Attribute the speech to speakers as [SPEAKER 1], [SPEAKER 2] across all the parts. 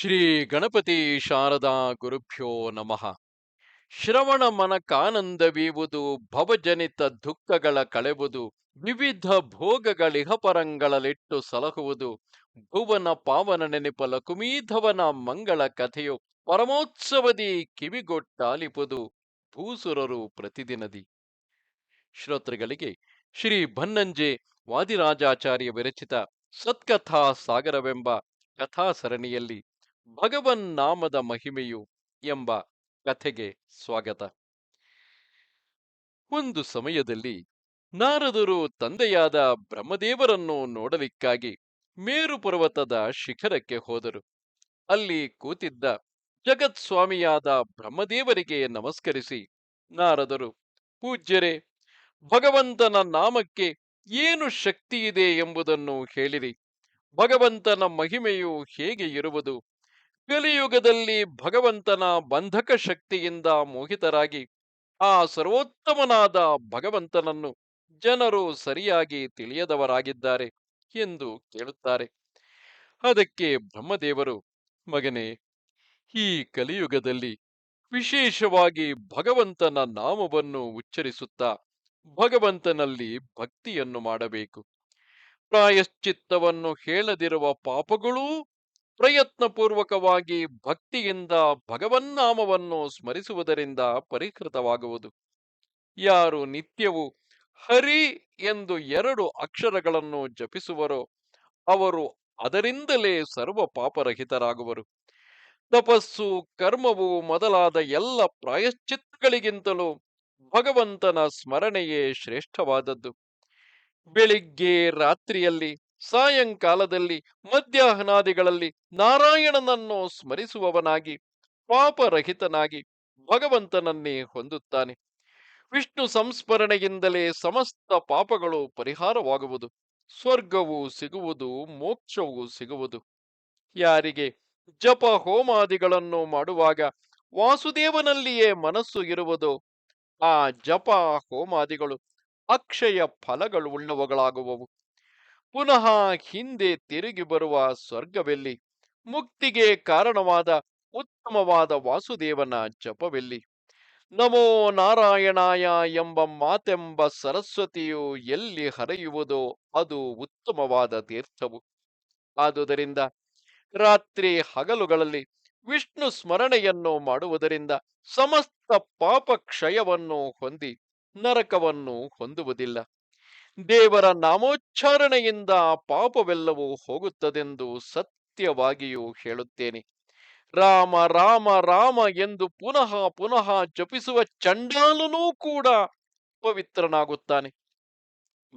[SPEAKER 1] ಶ್ರೀ ಗಣಪತಿ ಶಾರದಾ ಗುರುಭ್ಯೋ ನಮಃ. ಶ್ರವಣ ಮನಕಾನಂದವೀವುದು, ಭವಜನಿತ ದುಃಖಗಳ ಕಳೆವುದು, ವಿವಿಧ ಭೋಗಗಳಿಹಪರಂಗಳಲಿಟ್ಟು ಸಲಹುವುದು, ಭುವನ ಪಾವನ ನೆನಪ ಕುಮೀಧವನ ಮಂಗಳ ಕಥೆಯು, ಪರಮೋತ್ಸವದಿ ಕಿವಿಗೊಟ್ಟಾಲಿಪುದು, ಭೂಸುರರು ಪ್ರತಿದಿನದಿ. ಶ್ರೋತೃಗಳಿಗೆ, ಶ್ರೀ ಭನ್ನಂಜೆ ವಾದಿರಾಜಾಚಾರ್ಯ ವಿರಚಿತ ಸತ್ಕಥಾ ಸಾಗರವೆಂಬ ಕಥಾ ಸರಣಿಯಲ್ಲಿ ಭಗವನ್ ನಾಮದ ಮಹಿಮೆಯು ಎಂಬ ಕಥೆಗೆ ಸ್ವಾಗತ. ಒಂದು ಸಮಯದಲ್ಲಿ ನಾರದರು ತಂದೆಯಾದ ಬ್ರಹ್ಮದೇವರನ್ನು ನೋಡಲಿಕ್ಕಾಗಿ ಮೇರು ಪರ್ವತದ ಶಿಖರಕ್ಕೆ ಹೋದರು. ಅಲ್ಲಿ ಕೂತಿದ್ದ ಜಗತ್ಸ್ವಾಮಿಯಾದ ಬ್ರಹ್ಮದೇವರಿಗೆ ನಮಸ್ಕರಿಸಿ, ನಾರದರು, ಪೂಜ್ಯರೇ, ಭಗವಂತನ ನಾಮಕ್ಕೆ ಏನು ಶಕ್ತಿಯಿದೆ ಎಂಬುದನ್ನು ಹೇಳಿರಿ. ಭಗವಂತನ ಮಹಿಮೆಯು ಹೇಗೆ ಇರುವುದು? ಕಲಿಯುಗದಲ್ಲಿ ಭಗವಂತನ ಬಂಧಕ ಶಕ್ತಿಯಿಂದ ಮೋಹಿತರಾಗಿ ಆ ಸರ್ವೋತ್ತಮನಾದ ಭಗವಂತನನ್ನು ಜನರು ಸರಿಯಾಗಿ ತಿಳಿಯದವರಾಗಿದ್ದಾರೆ ಎಂದು ಕೇಳುತ್ತಾರೆ. ಅದಕ್ಕೆ ಬ್ರಹ್ಮದೇವರು, ಮಗನೇ, ಈ ಕಲಿಯುಗದಲ್ಲಿ ವಿಶೇಷವಾಗಿ ಭಗವಂತನ ನಾಮವನ್ನು ಉಚ್ಚರಿಸುತ್ತಾ ಭಗವಂತನಲ್ಲಿ ಭಕ್ತಿಯನ್ನು ಮಾಡಬೇಕು. ಪ್ರಾಯಶ್ಚಿತ್ತವನ್ನು ಹೇಳದಿರುವ ಪಾಪಗಳೂ ಪ್ರಯತ್ನಪೂರ್ವಕವಾಗಿ ಭಕ್ತಿಯಿಂದ ಭಗವನ್ನಾಮವನ್ನು ಸ್ಮರಿಸುವುದರಿಂದ ಪರಿಕೃತವಾಗುವುದು. ಯಾರು ನಿತ್ಯವೂ ಹರಿ ಎಂದು ಎರಡು ಅಕ್ಷರಗಳನ್ನು ಜಪಿಸುವರೋ ಅವರು ಅದರಿಂದಲೇ ಸರ್ವ ಪಾಪರಹಿತರಾಗುವರು. ತಪಸ್ಸು, ಕರ್ಮವು ಮೊದಲಾದ ಎಲ್ಲ ಪ್ರಾಯಶ್ಚಿತ್ತಗಳಿಗಿಂತಲೂ ಭಗವಂತನ ಸ್ಮರಣೆಯೇ ಶ್ರೇಷ್ಠವಾದದ್ದು. ಬೆಳಿಗ್ಗೆ ರಾತ್ರಿಯಲ್ಲಿ ಸಾಯಂಕಾಲದಲ್ಲಿ ಮಧ್ಯಾಹ್ನಾದಿಗಳಲ್ಲಿ ನಾರಾಯಣನನ್ನು ಸ್ಮರಿಸುವವನಾಗಿ, ಪಾಪರಹಿತನಾಗಿ ಭಗವಂತನನ್ನೇ ಹೊಂದುತ್ತಾನೆ. ವಿಷ್ಣು ಸಂಸ್ಮರಣೆಯಿಂದಲೇ ಸಮಸ್ತ ಪಾಪಗಳು ಪರಿಹಾರವಾಗುವುದು. ಸ್ವರ್ಗವು ಸಿಗುವುದು, ಮೋಕ್ಷವು ಸಿಗುವುದು. ಯಾರಿಗೆ ಜಪ ಹೋಮಾದಿಗಳನ್ನು ಮಾಡುವಾಗ ವಾಸುದೇವನಲ್ಲಿಯೇ ಮನಸ್ಸು ಇರುವುದು, ಆ ಜಪ ಹೋಮಾದಿಗಳು ಅಕ್ಷಯ ಫಲಗಳು ಉಳ್ಳವುಗಳಾಗುವವು ಪುನಃ ಹಿಂದೆ ತಿರುಗಿ ಬರುವ ಸ್ವರ್ಗವೆಲ್ಲಿ? ಮುಕ್ತಿಗೆ ಕಾರಣವಾದ ಉತ್ತಮವಾದ ವಾಸುದೇವನ ಜಪವೆಲ್ಲಿ? ನಮೋ ನಾರಾಯಣಾಯ ಎಂಬ ಮಾತೆಂಬ ಸರಸ್ವತಿಯು ಎಲ್ಲಿ ಹರಿಯುವುದೋ ಅದು ಉತ್ತಮವಾದ ತೀರ್ಥವು. ಆದುದರಿಂದ ರಾತ್ರಿ ಹಗಲುಗಳಲ್ಲಿ ವಿಷ್ಣು ಸ್ಮರಣೆಯನ್ನು ಮಾಡುವುದರಿಂದ ಸಮಸ್ತ ಪಾಪ ಕ್ಷಯವನ್ನು ಹೊಂದಿ ನರಕವನ್ನು ಹೊಂದುವುದಿಲ್ಲ. ದೇವರ ನಾಮೋಚ್ಚಾರಣೆಯಿಂದ ಪಾಪವೆಲ್ಲವೂ ಹೋಗುತ್ತದೆಂದು ಸತ್ಯವಾಗಿಯೂ ಹೇಳುತ್ತೇನೆ. ರಾಮ ರಾಮ ರಾಮ ಎಂದು ಪುನಃ ಪುನಃ ಜಪಿಸುವ ಚಂಡಾಲನೂ ಕೂಡ ಪವಿತ್ರನಾಗುತ್ತಾನೆ.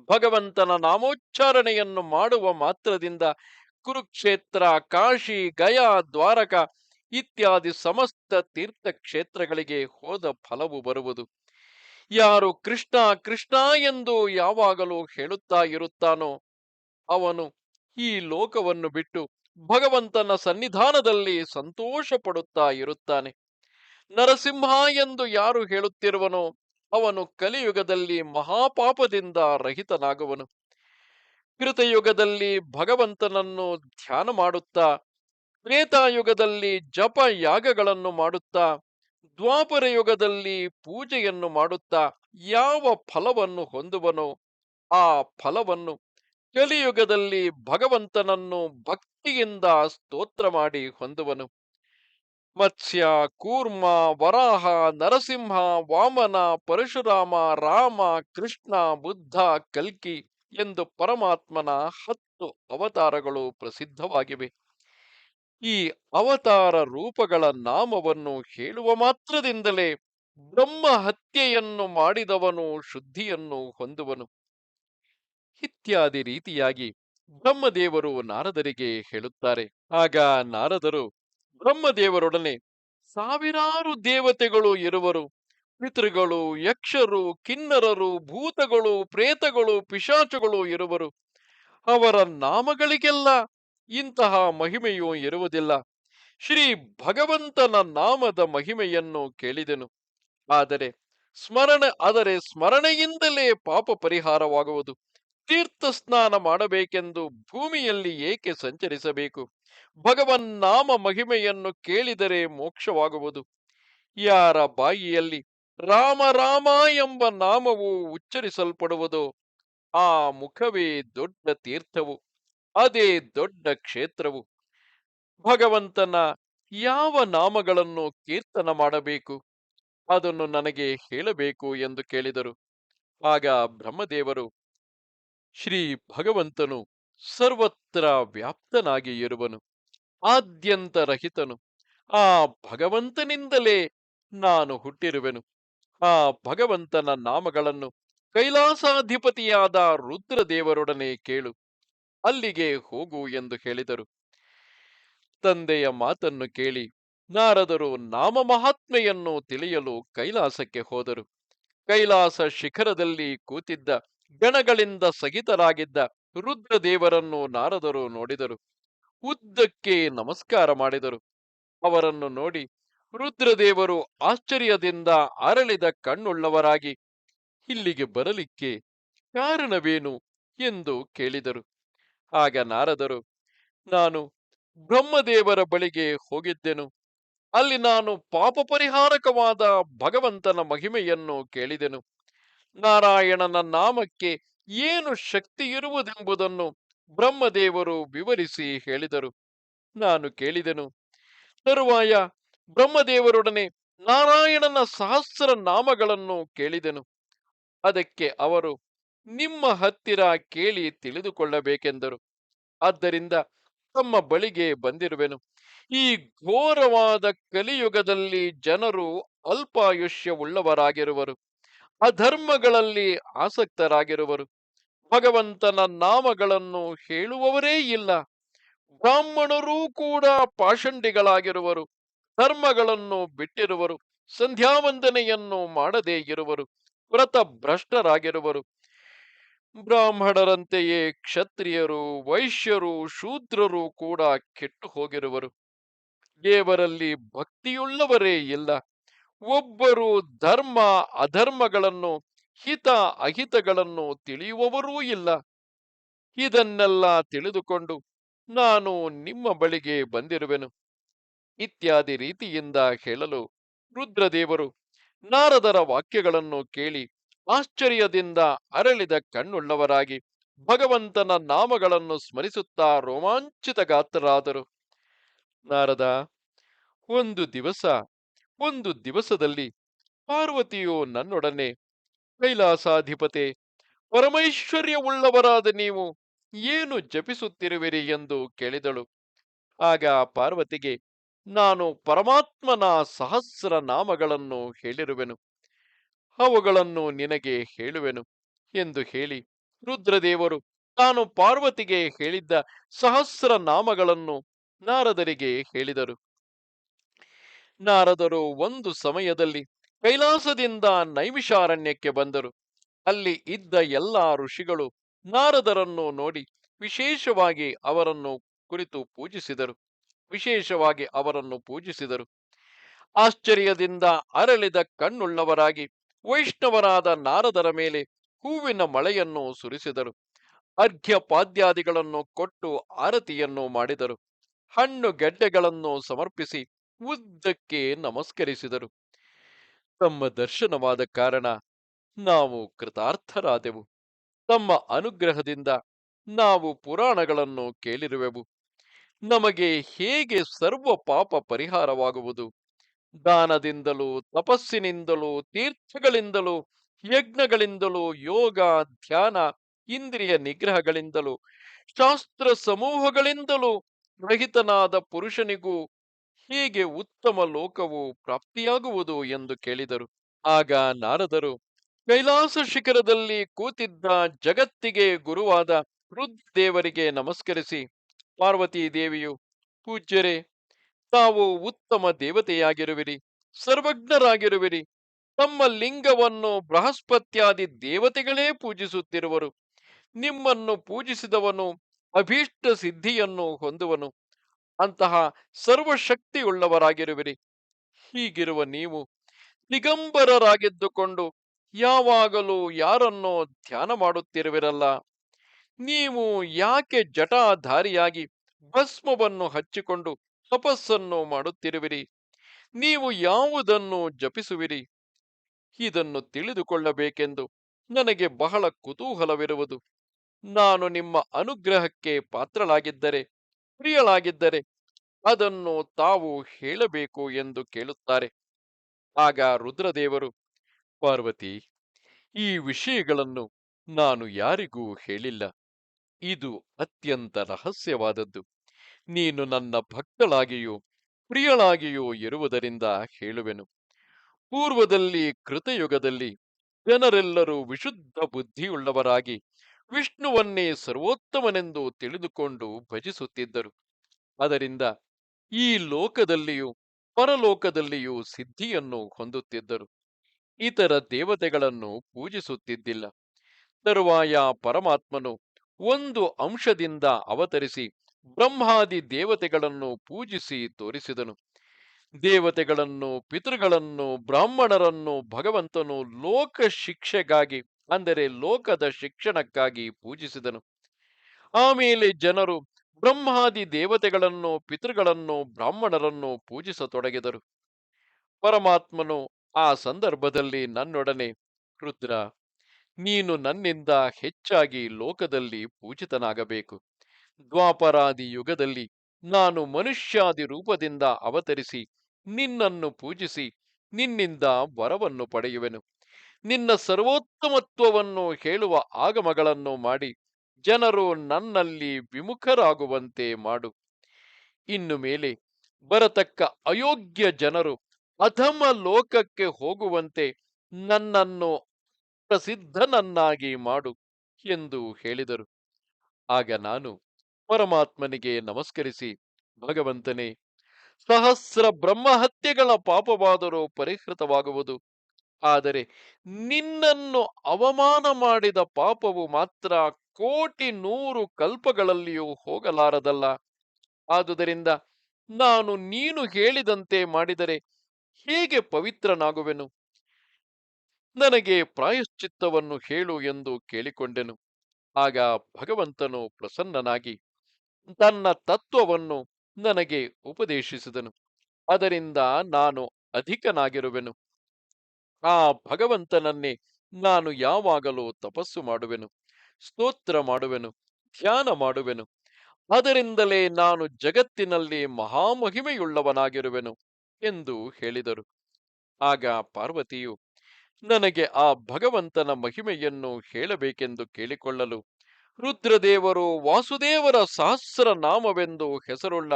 [SPEAKER 1] ಭಗವಂತನ ನಾಮೋಚ್ಚಾರಣೆಯನ್ನು ಮಾಡುವ ಮಾತ್ರದಿಂದ ಕುರುಕ್ಷೇತ್ರ, ಕಾಶಿ, ಗಯಾ, ದ್ವಾರಕ ಇತ್ಯಾದಿ ಸಮಸ್ತ ತೀರ್ಥಕ್ಷೇತ್ರಗಳಿಗೆ ಹೋದ ಫಲವು ಬರುವುದು. ಯಾರು ಕೃಷ್ಣ ಕೃಷ್ಣ ಎಂದು ಯಾವಾಗಲೂ ಹೇಳುತ್ತಾ ಇರುತ್ತಾನೋ ಅವನು ಈ ಲೋಕವನ್ನು ಬಿಟ್ಟು ಭಗವಂತನ ಸನ್ನಿಧಾನದಲ್ಲಿ ಸಂತೋಷ ಪಡುತ್ತಾ ಇರುತ್ತಾನೆ. ನರಸಿಂಹ ಎಂದು ಯಾರು ಹೇಳುತ್ತಿರುವನೋ ಅವನು ಕಲಿಯುಗದಲ್ಲಿ ಮಹಾಪಾಪದಿಂದ ರಹಿತನಾಗುವನು. ಕೃತಯುಗದಲ್ಲಿ ಭಗವಂತನನ್ನು ಧ್ಯಾನ ಮಾಡುತ್ತಾ, ತ್ರೇತಾಯುಗದಲ್ಲಿ ಜಪ ಯಾಗಗಳನ್ನು ಮಾಡುತ್ತಾ ದ್ವಾಪರ ಯುಗದಲ್ಲಿ ಪೂಜೆಯನ್ನು ಮಾಡುತ್ತಾ ಯಾವ ಫಲವನ್ನು ಹೊಂದುವನೋ ಆ ಫಲವನ್ನು ಕಲಿಯುಗದಲ್ಲಿ ಭಗವಂತನನ್ನು ಭಕ್ತಿಯಿಂದ ಸ್ತೋತ್ರ ಮಾಡಿ ಹೊಂದುವನು. ಮತ್ಸ್ಯ, ಕೂರ್ಮ, ವರಾಹ, ನರಸಿಂಹ, ವಾಮನ, ಪರಶುರಾಮ, ರಾಮ, ಕೃಷ್ಣ, ಬುದ್ಧ, ಕಲ್ಕಿ ಎಂದು ಪರಮಾತ್ಮನ ಹತ್ತು ಅವತಾರಗಳು ಪ್ರಸಿದ್ಧವಾಗಿವೆ. ಈ ಅವತಾರ ರೂಪಗಳ ನಾಮವನ್ನು ಹೇಳುವ ಮಾತ್ರದಿಂದಲೇ ಬ್ರಹ್ಮ ಹತ್ಯೆಯನ್ನು ಮಾಡಿದವನು ಶುದ್ಧಿಯನ್ನು ಹೊಂದುವನು. ಇತ್ಯಾದಿ ರೀತಿಯಾಗಿ ಬ್ರಹ್ಮದೇವರು ನಾರದರಿಗೆ ಹೇಳುತ್ತಾರೆ. ಆಗ ನಾರದರು ಬ್ರಹ್ಮದೇವರೊಡನೆ ಸಾವಿರಾರು ದೇವತೆಗಳು ಇರುವರು. ಪಿತೃಗಳು, ಯಕ್ಷರು, ಕಿನ್ನರರು, ಭೂತಗಳು, ಪ್ರೇತಗಳು, ಪಿಶಾಚಗಳು ಇರುವರು. ಅವರ ನಾಮಗಳಿಗೆಲ್ಲ ಇಂತಹ ಮಹಿಮೆಯೂ ಇರುವುದಿಲ್ಲ. ಶ್ರೀ ಭಗವಂತನ ನಾಮದ ಮಹಿಮೆಯನ್ನು ಕೇಳಿದೆನು. ಆದರೆ ಸ್ಮರಣೆ, ಆದರೆ ಸ್ಮರಣೆಯಿಂದಲೇ ಪಾಪ ಪರಿಹಾರವಾಗುವುದು. ತೀರ್ಥ ಸ್ನಾನ ಮಾಡಬೇಕೆಂದು ಭೂಮಿಯಲ್ಲಿ ಏಕೆ ಸಂಚರಿಸಬೇಕು? ಭಗವನ್ ನಾಮ ಮಹಿಮೆಯನ್ನು ಕೇಳಿದರೆ ಮೋಕ್ಷವಾಗುವುದು. ಯಾರ ಬಾಯಿಯಲ್ಲಿ ರಾಮ ರಾಮ ಎಂಬ ನಾಮವು ಉಚ್ಚರಿಸಲ್ಪಡುವುದೋ ಆ ಮುಖವೇ ದೊಡ್ಡ ತೀರ್ಥವು. ಅದೇ ದೊಡ್ಡ ಕ್ಷೇತ್ರವು. ಭಗವಂತನ ಯಾವ ನಾಮಗಳನ್ನು ಕೀರ್ತನ ಮಾಡಬೇಕು? ಅದನ್ನು ನನಗೆ ಹೇಳಬೇಕು ಎಂದು ಕೇಳಿದರು. ಆಗ ಬ್ರಹ್ಮದೇವರು, ಶ್ರೀ ಭಗವಂತನು ಸರ್ವತ್ರ ವ್ಯಾಪ್ತನಾಗಿ ಇರುವನು, ಆದ್ಯಂತ ರಹಿತನು. ಆ ಭಗವಂತನಿಂದಲೇ ನಾನು ಹುಟ್ಟಿರುವೆನು. ಆ ಭಗವಂತನ ನಾಮಗಳನ್ನು ಕೈಲಾಸಾಧಿಪತಿಯಾದ ರುದ್ರದೇವರೊಡನೆ ಕೇಳು. ಅಲ್ಲಿಗೆ ಹೋಗು ಎಂದು ಹೇಳಿದರು. ತಂದೆಯ ಮಾತನ್ನು ಕೇಳಿ ನಾರದರು ನಾಮ ಮಹಾತ್ಮೆಯನ್ನು ತಿಳಿಯಲು ಕೈಲಾಸಕ್ಕೆ ಹೋದರು. ಕೈಲಾಸ ಶಿಖರದಲ್ಲಿ ಕೂತಿದ್ದ, ಗಣಗಳಿಂದ ಸಹಿತರಾಗಿದ್ದ ರುದ್ರದೇವರನ್ನು ನಾರದರು ನೋಡಿದರು. ಉದ್ದಕ್ಕೆ ನಮಸ್ಕಾರ ಮಾಡಿದರು. ಅವರನ್ನು ನೋಡಿ ರುದ್ರದೇವರು ಆಶ್ಚರ್ಯದಿಂದ ಅರಳಿದ ಕಣ್ಣುಳ್ಳವರಾಗಿ, ಇಲ್ಲಿಗೆ ಬರಲಿಕ್ಕೆ ಕಾರಣವೇನು? ಎಂದು ಕೇಳಿದರು. ಆಗ ನಾರದರು, ನಾನು ಬ್ರಹ್ಮದೇವರ ಬಳಿಗೆ ಹೋಗಿದ್ದೆನು. ಅಲ್ಲಿ ನಾನು ಪಾಪ ಪರಿಹಾರಕವಾದ ಭಗವಂತನ ಮಹಿಮೆಯನ್ನು ಕೇಳಿದೆನು. ನಾರಾಯಣನ ನಾಮಕ್ಕೆ ಏನು ಶಕ್ತಿ ಇರುವುದೆಂಬುದನ್ನು ಬ್ರಹ್ಮದೇವರು ವಿವರಿಸಿ ಹೇಳಿದರು. ನಾನು ಕೇಳಿದೆನು, ತರುವಾಯ ಬ್ರಹ್ಮದೇವರೊಡನೆ ನಾರಾಯಣನ ಸಹಸ್ರ ನಾಮಗಳನ್ನು ಕೇಳಿದೆನು. ಅದಕ್ಕೆ ಅವರು ನಿಮ್ಮ ಹತ್ತಿರ ಕೇಳಿ ತಿಳಿದುಕೊಳ್ಳಬೇಕೆಂದರು. ಆದ್ದರಿಂದ ತಮ್ಮ ಬಳಿಗೆ ಬಂದಿರುವೆನು. ಈ ಘೋರವಾದ ಕಲಿಯುಗದಲ್ಲಿ ಜನರು ಅಲ್ಪಾಯುಷ್ಯವುಳ್ಳವರಾಗಿರುವರು. ಅಧರ್ಮಗಳಲ್ಲಿ ಆಸಕ್ತರಾಗಿರುವರು. ಭಗವಂತನ ನಾಮಗಳನ್ನು ಹೇಳುವವರೇ ಇಲ್ಲ. ಬ್ರಾಹ್ಮಣರೂ ಕೂಡ ಪಾಷಂಡಿಗಳಾಗಿರುವರು. ಧರ್ಮಗಳನ್ನು ಬಿಟ್ಟಿರುವರು. ಸಂಧ್ಯಾವಂದನೆಯನ್ನು ಮಾಡದೇ ಇರುವರು. ವ್ರತ ಭ್ರಷ್ಟರಾಗಿರುವರು ಬ್ರಾಹ್ಮಣರಂತೆಯೇ ಕ್ಷತ್ರಿಯರು, ವೈಶ್ಯರು, ಶೂದ್ರರು ಕೂಡ ಕೆಟ್ಟು ಹೋಗಿರುವರು. ದೇವರಲ್ಲಿ ಭಕ್ತಿಯುಳ್ಳವರೇ ಇಲ್ಲ. ಒಬ್ಬರು ಧರ್ಮ, ಅಧರ್ಮಗಳನ್ನು, ಹಿತ, ಅಹಿತಗಳನ್ನು ತಿಳಿಯುವವರೂ ಇಲ್ಲ. ಇದನ್ನೆಲ್ಲ ತಿಳಿದುಕೊಂಡು ನಾನು ನಿಮ್ಮ ಬಳಿಗೆ ಬಂದಿರುವೆನು. ಇತ್ಯಾದಿ ರೀತಿಯಿಂದ ಹೇಳಲು ರುದ್ರದೇವರು ನಾರದರ ವಾಕ್ಯಗಳನ್ನು ಕೇಳಿ ಆಶ್ಚರ್ಯದಿಂದ ಅರಳಿದ ಕಣ್ಣುಳ್ಳವರಾಗಿ ಭಗವಂತನ ನಾಮಗಳನ್ನು ಸ್ಮರಿಸುತ್ತಾ ರೋಮಾಂಚಿತ ಗಾತ್ರರಾದರು. ನಾರದ, ಒಂದು ದಿವಸ, ಒಂದು ದಿವಸದಲ್ಲಿ ಪಾರ್ವತಿಯು ನನ್ನೊಡನೆ, ಕೈಲಾಸಾಧಿಪತೆ, ಪರಮೈಶ್ವರ್ಯವುಳ್ಳವರಾದ ನೀವು ಏನು ಜಪಿಸುತ್ತಿರುವಿರಿ ಎಂದು ಕೇಳಿದಳು. ಆಗ ಪಾರ್ವತಿಗೆ, ನಾನು ಪರಮಾತ್ಮನ ಸಹಸ್ರ ನಾಮಗಳನ್ನು ಹೇಳಿರುವೆನು. ಅವುಗಳನ್ನು ನಿನಗೆ ಹೇಳುವೆನು ಎಂದು ಹೇಳಿ ರುದ್ರದೇವರು ತಾನು ಪಾರ್ವತಿಗೆ ಹೇಳಿದ್ದ ಸಹಸ್ರ ನಾಮಗಳನ್ನು ನಾರದರಿಗೆ ಹೇಳಿದರು. ನಾರದರು ಒಂದು ಸಮಯದಲ್ಲಿ ಕೈಲಾಸದಿಂದ ನೈಮಿಷಾರಣ್ಯಕ್ಕೆ ಬಂದರು. ಅಲ್ಲಿ ಇದ್ದ ಎಲ್ಲಾ ಋಷಿಗಳು ನಾರದರನ್ನು ನೋಡಿ ವಿಶೇಷವಾಗಿ ಅವರನ್ನು ಕುರಿತು ಪೂಜಿಸಿದರು. ವಿಶೇಷವಾಗಿ ಅವರನ್ನು ಪೂಜಿಸಿದರು. ಆಶ್ಚರ್ಯದಿಂದ ಅರಳಿದ ಕಣ್ಣುಳ್ಳವರಾಗಿ ವೈಷ್ಣವರಾದ ನಾರದರ ಮೇಲೆ ಹೂವಿನ ಮಳೆಯನ್ನು ಸುರಿಸಿದರು. ಅರ್ಘ್ಯ ಪಾದ್ಯಾದಿಗಳನ್ನು ಕೊಟ್ಟು ಆರತಿಯನ್ನು ಮಾಡಿದರು. ಹಣ್ಣು ಗೆಡ್ಡೆಗಳನ್ನು ಸಮರ್ಪಿಸಿ ಉದ್ದಕ್ಕೆ ನಮಸ್ಕರಿಸಿದರು. ತಮ್ಮ ದರ್ಶನವಾದ ಕಾರಣ ನಾವು ಕೃತಾರ್ಥರಾದೆವು. ತಮ್ಮ ಅನುಗ್ರಹದಿಂದ ನಾವು ಪುರಾಣಗಳನ್ನು ಕೇಳಿರುವೆವು. ನಮಗೆ ಹೇಗೆ ಸರ್ವ ಪಾಪ ಪರಿಹಾರವಾಗುವುದು? ದಾನದಿಂದಲೂ, ತಪಸ್ಸಿನಿಂದಲೂ, ತೀರ್ಥಗಳಿಂದಲೂ, ಯಜ್ಞಗಳಿಂದಲೂ, ಯೋಗ, ಧ್ಯಾನ, ಇಂದ್ರಿಯ ನಿಗ್ರಹಗಳಿಂದಲೂ, ಶಾಸ್ತ್ರ ಸಮೂಹಗಳಿಂದಲೂ ರಹಿತನಾದ ಪುರುಷನಿಗೂ ಹೀಗೆ ಉತ್ತಮ ಲೋಕವು ಪ್ರಾಪ್ತಿಯಾಗುವುದು ಎಂದು ಕೇಳಿದರು. ಆಗ ನಾರದರು, ಕೈಲಾಸ ಶಿಖರದಲ್ಲಿ ಕೂತಿದ್ದ ಜಗತ್ತಿಗೆ ಗುರುವಾದ ರುದ್ರದೇವರಿಗೆ ನಮಸ್ಕರಿಸಿ, ಪಾರ್ವತೀ ದೇವಿಯು, ಪೂಜ್ಯರೇ ತಾವು ಉತ್ತಮ ದೇವತೆಯಾಗಿರುವಿರಿ, ಸರ್ವಜ್ಞರಾಗಿರುವಿರಿ. ತಮ್ಮ ಲಿಂಗವನ್ನು ಬೃಹಸ್ಪತ್ಯಾದಿ ದೇವತೆಗಳೇ ಪೂಜಿಸುತ್ತಿರುವರು. ನಿಮ್ಮನ್ನು ಪೂಜಿಸಿದವನು ಅಭೀಷ್ಟ ಸಿದ್ಧಿಯನ್ನು ಹೊಂದುವನು. ಅಂತಹ ಸರ್ವಶಕ್ತಿಯುಳ್ಳವರಾಗಿರುವಿರಿ. ಹೀಗಿರುವ ನೀವು ದಿಗಂಬರರಾಗಿದ್ದುಕೊಂಡು ಯಾವಾಗಲೂ ಯಾರನ್ನೋ ಧ್ಯಾನ ಮಾಡುತ್ತಿರುವಿರಲ್ಲ. ನೀವು ಯಾಕೆ ಜಟಾಧಾರಿಯಾಗಿ ಭಸ್ಮವನ್ನು ಹಚ್ಚಿಕೊಂಡು ತಪಸ್ಸನ್ನು ಮಾಡುತ್ತಿರುವಿರಿ. ನೀವು ಯಾವುದನ್ನು ಜಪಿಸುವಿರಿ? ಇದನ್ನು ತಿಳಿದುಕೊಳ್ಳಬೇಕೆಂದು ನನಗೆ ಬಹಳ ಕುತೂಹಲವಿರುವುದು. ನಾನು ನಿಮ್ಮ ಅನುಗ್ರಹಕ್ಕೆ ಪಾತ್ರಳಾಗಿದ್ದರೆ, ಪ್ರಿಯಳಾಗಿದ್ದರೆ ಅದನ್ನು ತಾವು ಹೇಳಬೇಕು ಎಂದು ಕೇಳುತ್ತಾರೆ. ಆಗ ರುದ್ರದೇವರು, ಪಾರ್ವತಿ, ಈ ವಿಷಯಗಳನ್ನು ನಾನು ಯಾರಿಗೂ ಹೇಳಿಲ್ಲ. ಇದು ಅತ್ಯಂತ ರಹಸ್ಯವಾದದ್ದು. ನೀನು ನನ್ನ ಭಕ್ತಳಾಗಿಯೂ ಪ್ರಿಯಳಾಗಿಯೂ ಇರುವುದರಿಂದ ಹೇಳುವೆನು. ಪೂರ್ವದಲ್ಲಿ ಕೃತಯುಗದಲ್ಲಿ ಜನರೆಲ್ಲರೂ ವಿಶುದ್ಧ ಬುದ್ಧಿಯುಳ್ಳವರಾಗಿ ವಿಷ್ಣುವನ್ನೇ ಸರ್ವೋತ್ತಮನೆಂದು ತಿಳಿದುಕೊಂಡು ಭಜಿಸುತ್ತಿದ್ದರು. ಅದರಿಂದ ಈ ಲೋಕದಲ್ಲಿಯೂ ಪರಲೋಕದಲ್ಲಿಯೂ ಸಿದ್ಧಿಯನ್ನು ಹೊಂದುತ್ತಿದ್ದರು. ಇತರ ದೇವತೆಗಳನ್ನು ಪೂಜಿಸುತ್ತಿದ್ದಿಲ್ಲ. ತರುವಾಯ ಪರಮಾತ್ಮನು ಒಂದು ಅಂಶದಿಂದ ಅವತರಿಸಿ ಬ್ರಹ್ಮಾದಿ ದೇವತೆಗಳನ್ನು ಪೂಜಿಸಿ ತೋರಿಸಿದನು. ದೇವತೆಗಳನ್ನು, ಪಿತೃಗಳನ್ನು, ಬ್ರಾಹ್ಮಣರನ್ನು, ಭಗವಂತನು ಲೋಕ ಶಿಕ್ಷೆಗಾಗಿ ಅಂದರೆ ಲೋಕದ ಶಿಕ್ಷಣಕ್ಕಾಗಿ ಪೂಜಿಸಿದನು. ಆಮೇಲೆ ಜನರು ಬ್ರಹ್ಮಾದಿ ದೇವತೆಗಳನ್ನು, ಪಿತೃಗಳನ್ನು, ಬ್ರಾಹ್ಮಣರನ್ನು ಪೂಜಿಸತೊಡಗಿದರು. ಪರಮಾತ್ಮನು ಆ ಸಂದರ್ಭದಲ್ಲಿ ನನ್ನೊಡನೆ, ರುದ್ರ, ನೀನು ನನ್ನಿಂದ ಹೆಚ್ಚಾಗಿ ಲೋಕದಲ್ಲಿ ಪೂಜಿತನಾಗಬೇಕು. ದ್ವಾಪರಾದಿ ಯುಗದಲ್ಲಿ ನಾನು ಮನುಷ್ಯಾದಿ ರೂಪದಿಂದ ಅವತರಿಸಿ ನಿನ್ನನ್ನು ಪೂಜಿಸಿ ನಿನ್ನಿಂದ ವರವನ್ನು ಪಡೆಯುವೆನು. ನಿನ್ನ ಸರ್ವೋತ್ತಮತ್ವವನ್ನು ಹೇಳುವ ಆಗಮಗಳನ್ನು ಮಾಡಿ ಜನರು ನನ್ನಲ್ಲಿ ವಿಮುಖರಾಗುವಂತೆ ಮಾಡು. ಇನ್ನು ಮೇಲೆ ಬರತಕ್ಕ ಅಯೋಗ್ಯ ಜನರು ಅಧಮ ಲೋಕಕ್ಕೆ ಹೋಗುವಂತೆ ನನ್ನನ್ನು ಪ್ರಸಿದ್ಧನನ್ನಾಗಿ ಮಾಡು ಎಂದು ಹೇಳಿದರು. ಆಗ ನಾನು ಪರಮಾತ್ಮನಿಗೆ ನಮಸ್ಕರಿಸಿ, ಭಗವಂತನೇ, ಸಹಸ್ರ ಬ್ರಹ್ಮಹತ್ಯೆಗಳ ಪಾಪವಾದರೂ ಪರಿಹೃತವಾಗುವುದು. ಆದರೆ ನಿನ್ನನ್ನು ಅವಮಾನ ಮಾಡಿದ ಪಾಪವು ಮಾತ್ರ ಕೋಟಿ ನೂರು ಕಲ್ಪಗಳಲ್ಲಿಯೂ ಹೋಗಲಾರದಲ್ಲ. ಆದುದರಿಂದ ನಾನು ನೀನು ಹೇಳಿದಂತೆ ಮಾಡಿದರೆ ಹೇಗೆ ಪವಿತ್ರನಾಗುವೆನು? ನನಗೆ ಪ್ರಾಯಶ್ಚಿತ್ತವನ್ನು ಹೇಳು ಎಂದು ಕೇಳಿಕೊಂಡೆನು. ಆಗ ಭಗವಂತನು ಪ್ರಸನ್ನನಾಗಿ ತನ್ನ ತತ್ವವನ್ನು ನನಗೆ ಉಪದೇಶಿಸಿದನು. ಅದರಿಂದ ನಾನು ಅಧಿಕನಾಗಿರುವೆನು. ಆ ಭಗವಂತನನ್ನೇ ನಾನು ಯಾವಾಗಲೂ ತಪಸ್ಸು ಮಾಡುವೆನು, ಸ್ತೋತ್ರ ಮಾಡುವೆನು, ಧ್ಯಾನ ಮಾಡುವೆನು. ಅದರಿಂದಲೇ ನಾನು ಜಗತ್ತಿನಲ್ಲಿ ಮಹಾಮಹಿಮೆಯುಳ್ಳವನಾಗಿರುವೆನು ಎಂದು ಹೇಳಿದರು. ಆಗ ಪಾರ್ವತಿಯು, ನನಗೆ ಆ ಭಗವಂತನ ಮಹಿಮೆಯನ್ನು ಹೇಳಬೇಕೆಂದು ಕೇಳಿಕೊಳ್ಳಲು ರುದ್ರದೇವರು ವಾಸುದೇವರ ಸಹಸ್ರ ನಾಮವೆಂದು ಹೆಸರುಳ್ಳ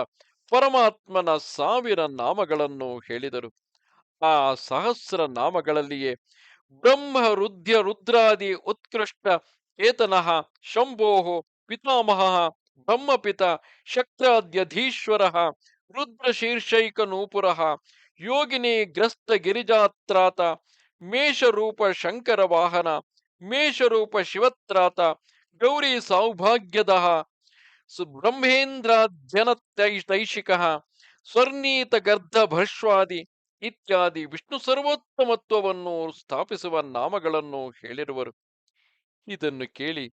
[SPEAKER 1] ಪರಮಾತ್ಮನ ಸಾವಿರ ನಾಮಗಳನ್ನು ಹೇಳಿದರು. ಆ ಸಹಸ್ರ ನಾಮಗಳಲ್ಲಿಯೇ ಬ್ರಹ್ಮ, ರುದ್ಯ, ರುದ್ರಾದಿ, ಉತ್ಕೃಷ್ಟ ಏತನಃ ಶಂಭೋಃ ಪಿತಾಮಹ, ಬ್ರಹ್ಮಪಿತ ಶಕ್ರಾದ್ಯಧೀಶ್ವರ ರುದ್ರಶೀರ್ಷೈಕ ನೂಪುರ ಯೋಗಿನಿ ಗ್ರಸ್ತ ಗಿರಿಜಾತ್ರಾತ, ಮೇಷರೂಪ ಶಂಕರ ವಾಹನ ಮೇಷರೂಪ ಶಿವತ್ರಾತ ಗೌರಿ ಸೌಭಾಗ್ಯದಃ. ಜನ ತೈಷಿಕ ಸ್ವರ್ಣೀತ ಗರ್ಧ ಭರ್ಶ್ವಾದಿ ಇತ್ಯಾದಿ ವಿಷ್ಣು ಸರ್ವೋತ್ತಮತ್ವವನ್ನು ಸ್ಥಾಪಿಸುವ ನಾಮಗಳನ್ನು ಹೇಳಿರುವರು. ಇದನ್ನು ಕೇಳಿ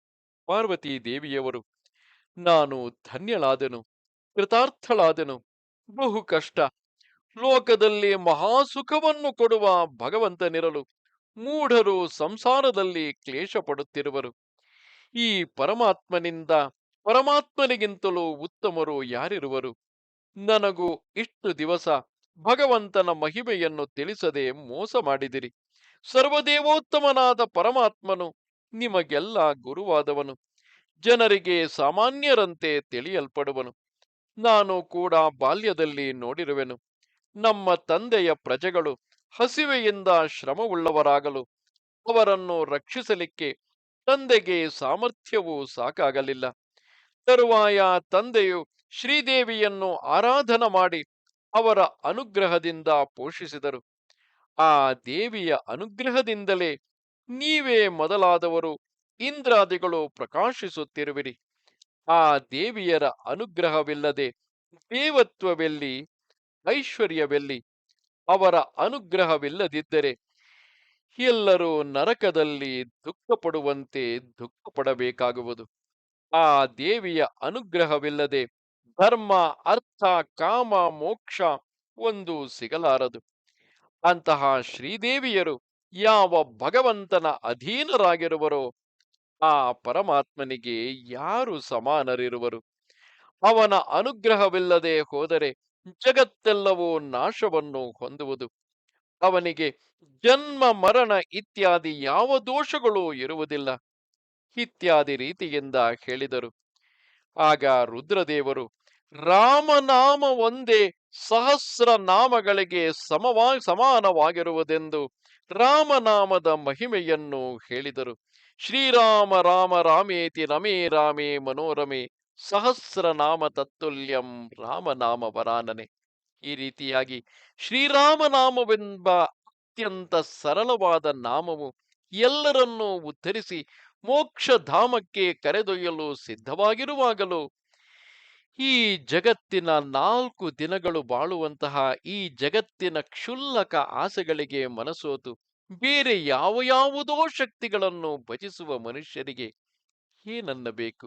[SPEAKER 1] ಪಾರ್ವತಿ ದೇವಿಯವರು, ನಾನು ಧನ್ಯಳಾದೆನು, ಕೃತಾರ್ಥಳಾದೆನು, ಬಹು ಕಷ್ಟ, ಲೋಕದಲ್ಲಿ ಮಹಾಸುಖವನ್ನು ಕೊಡುವ ಭಗವಂತನಿರಲು ಮೂಢರು ಸಂಸಾರದಲ್ಲಿ ಕ್ಲೇಶ ಪಡುತ್ತಿರುವರು. ಈ ಪರಮಾತ್ಮನಿಂದ ಪರಮಾತ್ಮನಿಗಿಂತಲೂ ಉತ್ತಮರು ಯಾರಿರುವರು? ನನಗೂ ಇಷ್ಟು ದಿವಸ ಭಗವಂತನ ಮಹಿಮೆಯನ್ನು ತಿಳಿಸದೆ ಮೋಸ ಮಾಡಿದಿರಿ. ಸರ್ವದೇವೋತ್ತಮನಾದ ಪರಮಾತ್ಮನು ನಿಮಗೆಲ್ಲ ಗುರುವಾದವನು. ಜನರಿಗೆ ಸಾಮಾನ್ಯರಂತೆ ತಿಳಿಯಲ್ಪಡುವನು. ನಾನು ಕೂಡ ಬಾಲ್ಯದಲ್ಲಿ ನೋಡಿರುವೆನು. ನಮ್ಮ ತಂದೆಯ ಪ್ರಜೆಗಳು ಹಸಿವೆಯಿಂದ ಶ್ರಮವುಳ್ಳವರಾಗಲು ಅವರನ್ನು ರಕ್ಷಿಸಲಿಕ್ಕೆ ತಂದೆಗೆ ಸಾಮರ್ಥ್ಯವೂ ಸಾಕಾಗಲಿಲ್ಲ. ತರುವಾಯ ತಂದೆಯು ಶ್ರೀದೇವಿಯನ್ನು ಆರಾಧನ ಮಾಡಿ ಅವರ ಅನುಗ್ರಹದಿಂದ ಪೋಷಿಸಿದರು. ಆ ದೇವಿಯ ಅನುಗ್ರಹದಿಂದಲೇ ನೀವೇ ಮೊದಲಾದವರು ಇಂದ್ರಾದಿಗಳು ಪ್ರಕಾಶಿಸುತ್ತಿರುವಿರಿ. ಆ ದೇವಿಯರ ಅನುಗ್ರಹವಿಲ್ಲದೆ ದೇವತ್ವವೆಲ್ಲಿ, ಐಶ್ವರ್ಯವೆಲ್ಲಿ ಅವರ ಅನುಗ್ರಹವಿಲ್ಲದಿದ್ದರೆ ಎಲ್ಲರೂ ನರಕದಲ್ಲಿ ದುಃಖ ಪಡುವಂತೆ ದುಃಖ ಪಡಬೇಕಾಗುವುದು ಆ ದೇವಿಯ ಅನುಗ್ರಹವಿಲ್ಲದೆ ಧರ್ಮ, ಅರ್ಥ, ಕಾಮ, ಮೋಕ್ಷ ಒಂದು ಸಿಗಲಾರದು. ಅಂತಹ ಶ್ರೀದೇವಿಯರು ಯಾವ ಭಗವಂತನ ಅಧೀನರಾಗಿರುವರೋ ಆ ಪರಮಾತ್ಮನಿಗೆ ಯಾರು ಸಮಾನರಿರುವರು? ಅವನ ಅನುಗ್ರಹವಿಲ್ಲದೆ ಹೋದರೆ ಜಗತ್ತೆಲ್ಲವೂ ನಾಶವನ್ನು ಹೊಂದುವುದು. ಅವನಿಗೆ ಜನ್ಮ, ಮರಣ ಇತ್ಯಾದಿ ಯಾವ ದೋಷಗಳೂ ಇರುವುದಿಲ್ಲ. ಇತ್ಯಾದಿ ರೀತಿಯಿಂದ ಹೇಳಿದರು. ಆಗ ರುದ್ರದೇವರು, ರಾಮನಾಮ ಒಂದೇ ಸಹಸ್ರ ನಾಮಗಳಿಗೆ ಸಮವಾ, ಸಮಾನವಾಗಿರುವುದೆಂದು ರಾಮನಾಮದ ಮಹಿಮೆಯನ್ನು ಹೇಳಿದರು. ಶ್ರೀರಾಮ, ರಾಮ, ರಾಮೇತಿ, ರಮೇ, ರಾಮೇ, ಮನೋರಮೆ ಸಹಸ್ರನಾಮ ತತ್ತುಲ್ಯಂ, ರಾಮನಾಮ ವರಾನನೆ. ಈ ರೀತಿಯಾಗಿ ಶ್ರೀರಾಮನಾಮವೆಂಬ ಅತ್ಯಂತ ಸರಳವಾದ ನಾಮವು ಎಲ್ಲರನ್ನೂ ಉದ್ಧರಿಸಿ ಮೋಕ್ಷಧಾಮಕ್ಕೆ ಕರೆದೊಯ್ಯಲು ಸಿದ್ಧವಾಗಿರುವಾಗಲೂ ಈ ಜಗತ್ತಿನ ನಾಲ್ಕು ದಿನಗಳು ಬಾಳುವಂತಹ ಈ ಜಗತ್ತಿನ ಕ್ಷುಲ್ಲಕ ಆಸೆಗಳಿಗೆ ಮನಸೋತು ಬೇರೆ ಯಾವ ಯಾವುದೋ ಶಕ್ತಿಗಳನ್ನು ಭಜಿಸುವ ಮನುಷ್ಯರಿಗೆ ಏನನ್ನಬೇಕು?